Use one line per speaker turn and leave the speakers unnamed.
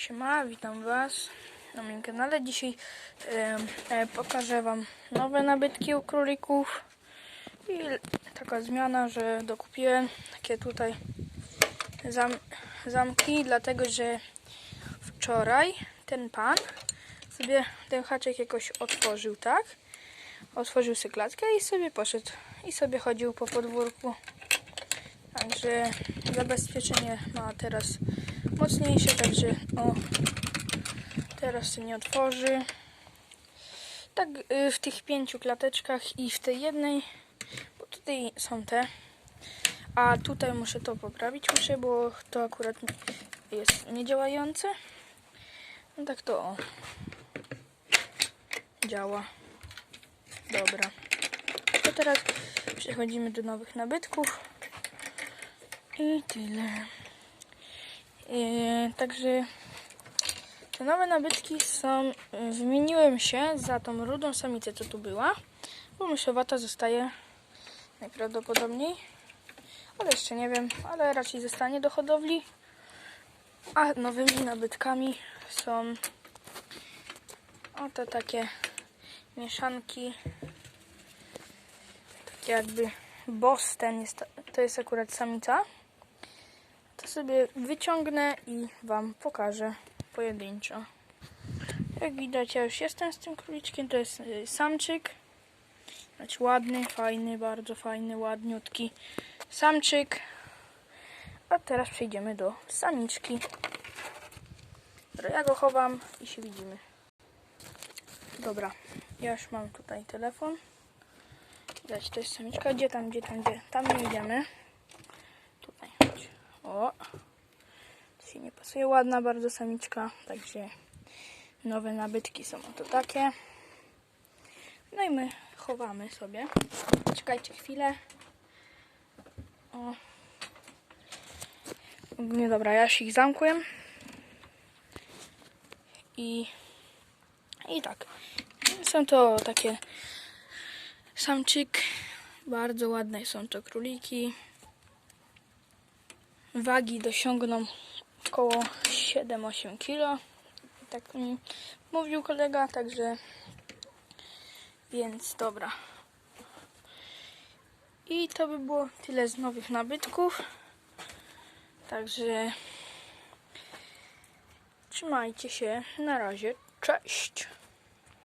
Siema, witam Was na moim kanale. Dzisiaj e, pokażę Wam nowe nabytki u królików. I taka zmiana, że dokupiłem takie tutaj zam, zamki, dlatego że wczoraj ten pan sobie ten haczek jakoś otworzył, tak? Otworzył sobie klatkę i sobie poszedł. I sobie chodził po podwórku. Także zabezpieczenie ma teraz mocniejsze, także o, teraz się nie otworzy. Tak y, w tych pięciu klateczkach i w tej jednej, bo tutaj są te, a tutaj muszę to poprawić, muszę, bo to akurat jest niedziałające. No tak to o, działa. Dobra. To teraz przechodzimy do nowych nabytków. I tyle. Yy, także te nowe nabytki są. yy, Wymieniłem się za tą rudą samicę, co tu była, bo myszowata zostaje najprawdopodobniej. Ale jeszcze nie wiem, ale raczej zostanie do hodowli. A nowymi nabytkami są oto takie mieszanki. Takie jakby Boston jest, to jest akurat samica to sobie wyciągnę i Wam pokażę pojedynczo. Jak widać, ja już jestem z tym króliczkiem. To jest y, samczyk. Znaczy ładny, fajny, bardzo fajny, ładniutki samczyk. A teraz przejdziemy do samiczki. Ja go chowam i się widzimy. Dobra, ja już mam tutaj telefon. Widać, to jest samiczka. Gdzie tam, gdzie tam, gdzie? Tam nie idziemy. O, to się nie pasuje. Ładna bardzo samiczka, także nowe nabytki są to takie. No i my chowamy sobie. Czekajcie chwilę. O. Nie dobra, ja już ich zamkłem. I, I tak. Są to takie samczyk. Bardzo ładne są to króliki wagi dosiągną około 7-8 kg. Tak mi mówił kolega, także więc dobra. I to by było tyle z nowych nabytków. Także trzymajcie się. Na razie. Cześć.